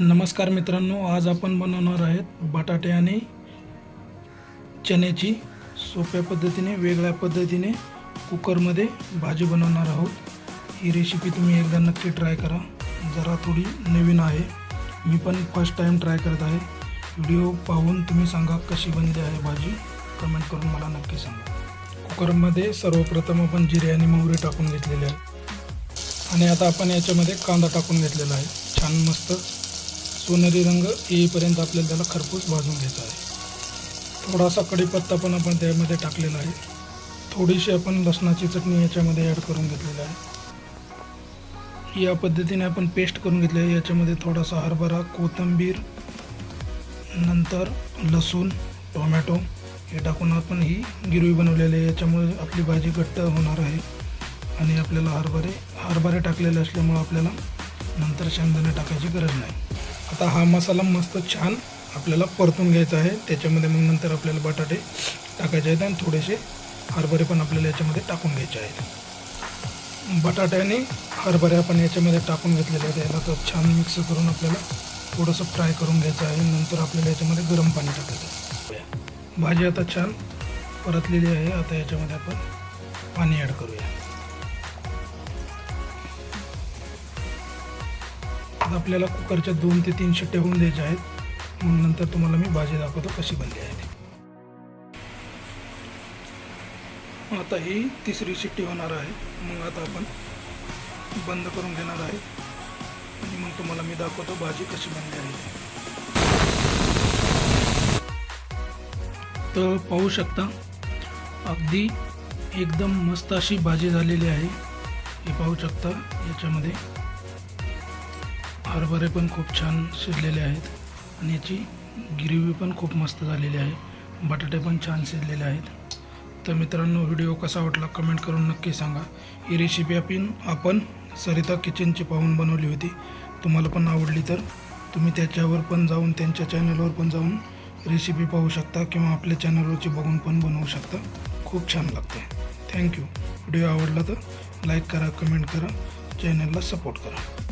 नमस्कार मित्रांनो आज आपण बनवणार आहेत बटाटे आणि चण्याची सोप्या पद्धतीने वेगळ्या पद्धतीने कुकरमध्ये भाजी बनवणार आहोत. ही रेसिपी तुम्ही एकदा नक्की ट्राय करा. जरा थोडी नवीन आहे. मी पण फर्स्ट टाईम ट्राय करत आहे. व्हिडिओ पाहून तुम्ही सांगा कशी बनली आहे भाजी. कमेंट करून मला नक्की सांगा. कुकरमध्ये सर्वप्रथम आपण जिरे आणि मोहरी टाकून घेतलेली आहे आणि आता आपण याच्यामध्ये कांदा टाकून घेतलेला आहे. छान मस्त सोनेरी रंग येईपर्यंत आपल्याला त्याला खरपूस भाजून घ्यायचा आहे. थोडासा कढीपत्ता पण आपण त्यामध्ये टाकलेला आहे. थोडीशी आपण लसणाची चटणी याच्यामध्ये ॲड करून घेतलेली आहे. या पद्धतीने आपण पेस्ट करून घेतली आहे. याच्यामध्ये थोडासा हरभरा कोथिंबीर नंतर लसूण टोमॅटो हे टाकून आपण ही गिरवी बनवलेली आहे. याच्यामुळे आपली भाजी घट्ट होणार आहे आणि आपल्याला हरभरे हरभरे टाकलेले असल्यामुळं आपल्याला नंतर शेंगदाणे टाकायची गरज नाही. आता हा मसाला मस्त छान आपल्याला परतून घ्यायचा आहे. त्याच्यामध्ये मग नंतर आपल्याला बटाटे टाकायचे आहेत आणि थोडेसे हरभरे पण आपल्याला याच्यामध्ये टाकून घ्यायचे आहेत. बटाट्याने हरभरे आपण याच्यामध्ये टाकून घेतलेले आहेत. याला तर छान मिक्स करून आपल्याला थोडंसं फ्राय करून घ्यायचं आहे. नंतर आपल्याला याच्यामध्ये गरम पाणी टाकायचं आहे. भाजी आता छान परतलेली आहे. आता याच्यामध्ये आपण पाणी ॲड करूया. आपल्याला कुकरच्या दोन ते तीन शिट्ट्या होऊन द्यायच्या आहेत. मग नंतर तुम्हाला मी भाजी दाखवतो कशी बनली आहे आता ही तिसरी शिट्टी होणार आहे. मग आता आपण बंद करून घेणार आहे. आणि मग तुम्हाला मी दाखवतो भाजी कशी बनली आहे. तर पाहू शकता अगदी एकदम मस्त अशी भाजी झालेली आहे. हे पाहू शकता याच्यामध्ये हरभरे पण खूप छान शिजलेले आहेत आणि याची गिरवी पण खूप मस्त झालेली आहे. बटाटे पण छान शिजलेले आहेत. तर मित्रांनो व्हिडिओ कसा वाटला कमेंट करून नक्की सांगा. ही रेसिपी आपण आपण सरिता किचनची पाहून बनवली होती. तुम्हाला पण आवडली तर तुम्ही त्याच्यावर पण जाऊन त्यांच्या चॅनलवर पण जाऊन रेसिपी पाहू शकता किंवा आपल्या चॅनलवरची बघून पण बनवू शकता. खूप छान लागते. थँक्यू व्हिडिओ आवडला तर लाईक करा कमेंट करा चॅनलला सपोर्ट करा.